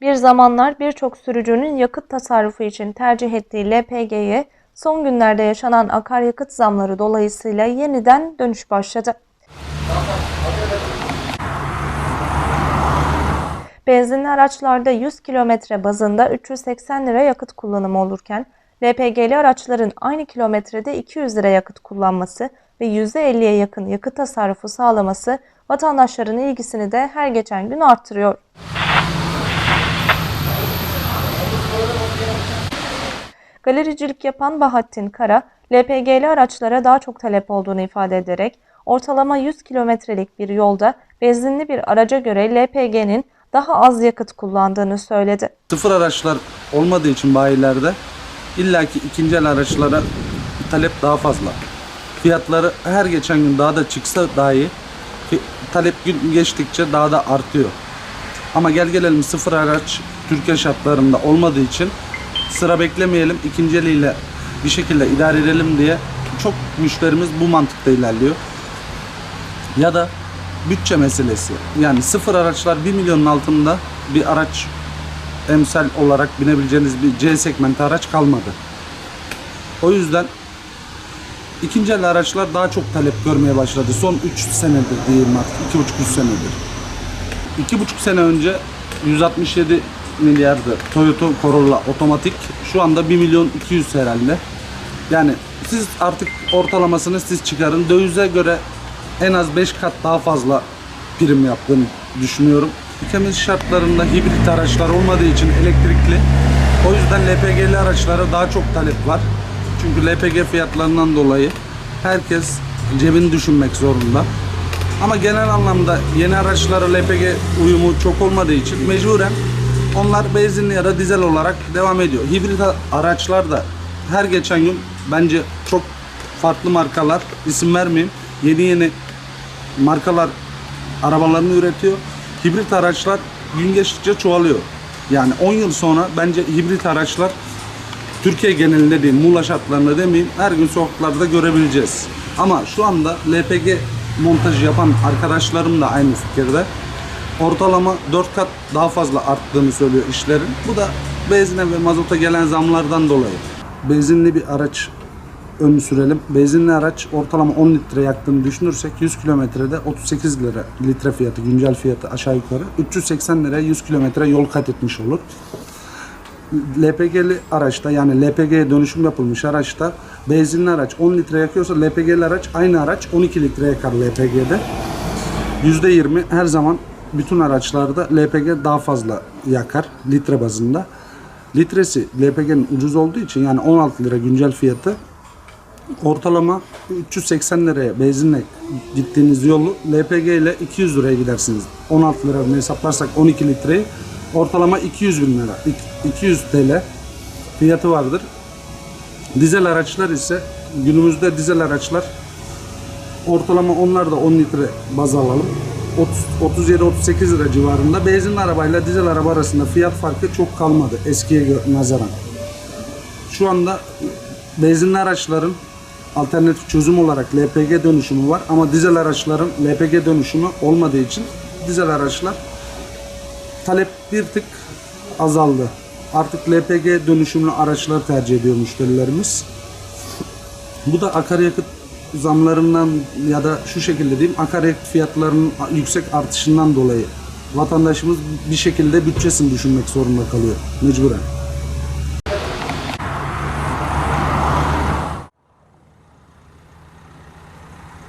Bir zamanlar birçok sürücünün yakıt tasarrufu için tercih ettiği LPG'ye son günlerde yaşanan akaryakıt zamları dolayısıyla yeniden dönüş başladı. Benzinli araçlarda 100 kilometre bazında 380 lira yakıt kullanımı olurken LPG'li araçların aynı kilometrede 200 lira yakıt kullanması ve %50'ye yakın yakıt tasarrufu sağlaması vatandaşların ilgisini de her geçen gün artırıyor. Galericilik yapan Bahattin Kara, LPG'li araçlara daha çok talep olduğunu ifade ederek ortalama 100 kilometrelik bir yolda benzinli bir araca göre LPG'nin daha az yakıt kullandığını söyledi. Sıfır araçlar olmadığı için bayilerde illaki ikinci el araçlara talep daha fazla. Fiyatları her geçen gün daha da çıksa dahi talep gün geçtikçe daha da artıyor. Ama gel gelelim sıfır araç Türkiye şartlarında olmadığı için sıra beklemeyelim ikinci bir şekilde idare edelim diye çok müşterimiz bu mantıkta ilerliyor. Ya da bütçe meselesi. Yani sıfır araçlar 1 milyonun altında bir araç emsal olarak binebileceğiniz bir C segmenti araç kalmadı. O yüzden ikinci el araçlar daha çok talep görmeye başladı. Son 3 senedir diyeyim artık. 2,5-3 senedir. 2,5 sene önce 167 milyardı Toyota Corolla otomatik. Şu anda 1 milyon 200 herhalde. Yani siz artık ortalamasını siz çıkarın. Dövize göre en az 5 kat daha fazla prim yaptığını düşünüyorum. Ülkemiz şartlarında hibrit araçlar olmadığı için elektrikli. O yüzden LPG'li araçlara daha çok talep var. Çünkü LPG fiyatlarından dolayı herkes cebini düşünmek zorunda. Ama genel anlamda yeni araçlara LPG uyumu çok olmadığı için mecburen onlar benzinli ya da dizel olarak devam ediyor. Hibrit araçlar da her geçen gün bence çok farklı markalar isim vermeyeyim. Yeni yeni markalar arabalarını üretiyor. Hibrit araçlar gün geçtikçe çoğalıyor. Yani 10 yıl sonra bence hibrit araçlar Türkiye genelinde değil, Muğla şartlarında demeyeyim her gün sokaklarda görebileceğiz. Ama şu anda LPG montajı yapan arkadaşlarım da aynı fikirde. Ortalama 4 kat daha fazla arttığını söylüyor işlerin. Bu da benzine ve mazota gelen zamlardan dolayı. Benzinli bir araç ön sürelim. Benzinli araç ortalama 10 litre yaktığını düşünürsek 100 kilometrede 38 lira litre fiyatı, güncel fiyatı aşağı yukarı. 380 liraya 100 kilometre yol kat etmiş olur. LPG'li araçta yani LPG'ye dönüşüm yapılmış araçta benzinli araç 10 litre yakıyorsa LPG'li araç aynı araç 12 litre yakar LPG'de. %20 her zaman bütün araçlarda LPG daha fazla yakar litre bazında. Litresi LPG'nin ucuz olduğu için yani 16 lira güncel fiyatı ortalama 380 liraya benzinle gittiğiniz yolu LPG ile 200 liraya gidersiniz. 16 lira hesaplarsak 12 litreyi ortalama 200 bin lira, ik- 200 TL fiyatı vardır. Dizel araçlar ise günümüzde dizel araçlar ortalama onlar da 10 litre baz alalım. 37-38 lira civarında. Benzinli arabayla dizel araba arasında fiyat farkı çok kalmadı eskiye nazaran. Şu anda benzinli araçların alternatif çözüm olarak LPG dönüşümü var ama dizel araçların LPG dönüşümü olmadığı için dizel araçlar talep bir tık azaldı. Artık LPG dönüşümlü araçlar tercih ediyor müşterilerimiz. Bu da akaryakıt zamlarından ya da şu şekilde diyeyim akaryakıt fiyatlarının yüksek artışından dolayı vatandaşımız bir şekilde bütçesini düşünmek zorunda kalıyor mecburen.